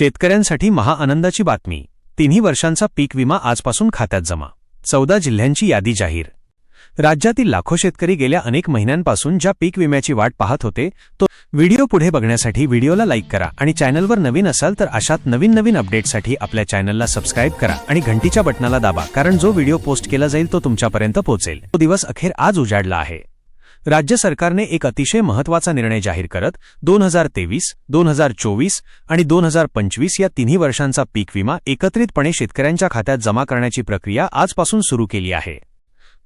शेतकऱ्यांसाठी महाआनंदाची बातमी. तिन्ही वर्षांचा पीक विमा आजपासून खात्यात जमा. चौदा जिल्ह्यांची यादी जाहीर. राज्यातील लाखो शेतकरी गेल्या अनेक महिन्यांपासून ज्या पीक विम्याची वाट पाहत होते तो व्हिडिओ पुढे बघण्यासाठी व्हिडिओला लाईक करा आणि चॅनलवर नवीन असाल तर अशात नवीन नवीन अपडेटसाठी आपल्या चॅनलला सबस्क्राईब करा आणि घंटीच्या बटनाला दाबा कारण जो व्हिडिओ पोस्ट केला जाईल तो तुमच्यापर्यंत पोहोचेल. तो दिवस अखेर आज उजाडला आहे. राज्य सरकारने एक अतिशय महत्त्वाचा निर्णय जाहीर करत दोन हजार तेवीस दोन हजार चोवीस आणि दोन हजार पंचवीस या तिन्ही वर्षांचा पीक विमा एकत्रितपणे शेतकऱ्यांच्या खात्यात जमा करण्याची प्रक्रिया आजपासून सुरू केली आहे.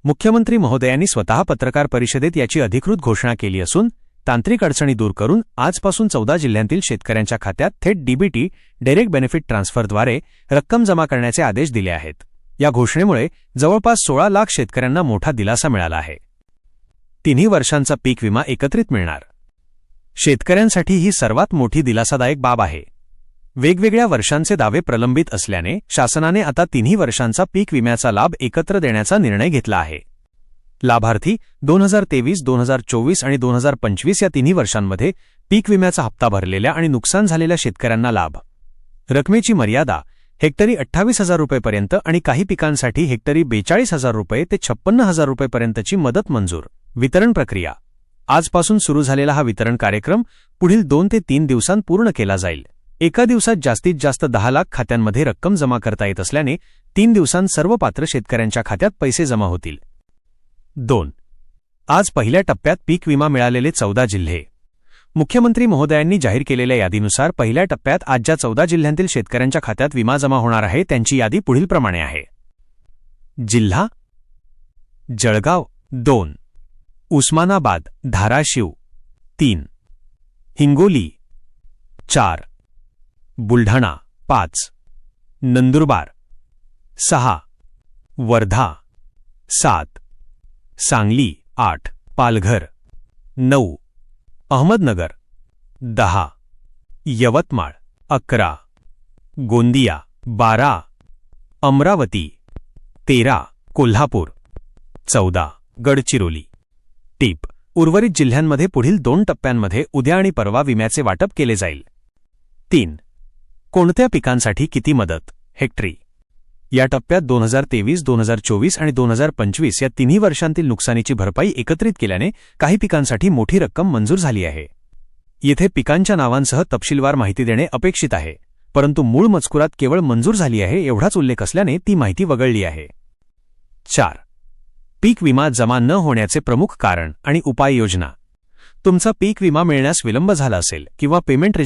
मुख्यमंत्री महोदयांनी स्वतः पत्रकार परिषदेत याची अधिकृत घोषणा केली असून तांत्रिक अडचणी दूर करून आजपासून चौदा जिल्ह्यांतील शेतकऱ्यांच्या खात्यात थेट डीबीटी डायरेक्ट बेनिफिट ट्रान्सफरद्वारे रक्कम जमा करण्याचे आदेश दिले आहेत. या घोषणेमुळे जवळपास सोळा लाख शेतकऱ्यांना मोठा दिलासा मिळाला आहे. तिन्ही वर्षांचा पीक विमा एकत्रित मिळणार. शेतकऱ्यांसाठी ही सर्वात मोठी दिलासादायक बाब आहे. वेगवेगळ्या वर्षांचे दावे प्रलंबित असल्याने शासनाने आता तिन्ही वर्षांचा पीक विम्याचा लाभ एकत्र देण्याचा निर्णय घेतला आहे. लाभार्थी दोन हजार तेवीस दोन हजार चोवीस आणि दोन हजार पंचवीस या तिन्ही वर्षांमध्ये पीक विम्याचा हप्ता भरलेल्या आणि नुकसान झालेल्या शेतकऱ्यांना लाभ. रकमेची मर्यादा हेक्टरी अठ्ठावीस हजार रुपयेपर्यंत आणि काही पिकांसाठी हेक्टरी बेचाळीस हजार रुपये ते छप्पन्न हजार रुपयेपर्यंतची मदत मंजूर. वितरण प्रक्रिया. आजपासून सुरू झालेला हा वितरण कार्यक्रम पुढील दोन ते तीन दिवसांत पूर्ण केला जाईल. एका दिवसात जास्तीत जास्त दहा लाख खात्यांमध्ये रक्कम जमा करता येत असल्याने तीन दिवसांत सर्व पात्र शेतकऱ्यांच्या खात्यात पैसे जमा होतील. दोन. आज पहिल्या टप्प्यात पीक विमा मिळालेले चौदा जिल्हे. मुख्यमंत्री महोदयांनी जाहीर केलेल्या यादीनुसार पहिल्या टप्प्यात आज ज्या चौदा जिल्ह्यांतील शेतकऱ्यांच्या खात्यात विमा जमा होणार आहे त्यांची यादी पुढीलप्रमाणे आहे. जिल्हा जळगाव दोन उस्मानाबाद धाराशिव तीन हिंगोली चार बुलढाणा पाच नंदुरबार सहा वर्धा सात सांगली आठ पालघर नऊ अहमदनगर. दहा. यवतमाळ. अकरा. गोंदिया. बारा. अमरावती. तेरा. कोल्हापूर. चौदा. गडचिरोली. टीप. उर्वरित जिल्ह्यांमध्ये पुढील दोन टप्प्यांमध्ये उद्या आणि परवा विम्याचे वाटप केले जाईल. तीन. कोणत्या पिकांसाठी किती मदत? हेक्टरी. या टप्प्यात दोन हजार तेवीस दोन हजार चोवीस आणि दोन हजार पंचवीस या तिन्ही वर्षांतील नुकसानीची भरपाई एकत्रित केल्याने काही पिकांसाठी मोठी रक्कम मंजूर झाली आहे. येथे पिकांच्या नावांसह तपशीलवार माहिती देणे अपेक्षित आहे परंतु मूळ मजकुरात केवळ मंजूर झाली आहे एवढाच उल्लेख असल्याने ती माहिती वगळली आहे. चार. पीक विमा जमा न होण्याचे प्रमुख कारण आणि उपाययोजना. तुमचा पीक विमा मिळण्यास विलंब झाला असेल किंवा पेमेंट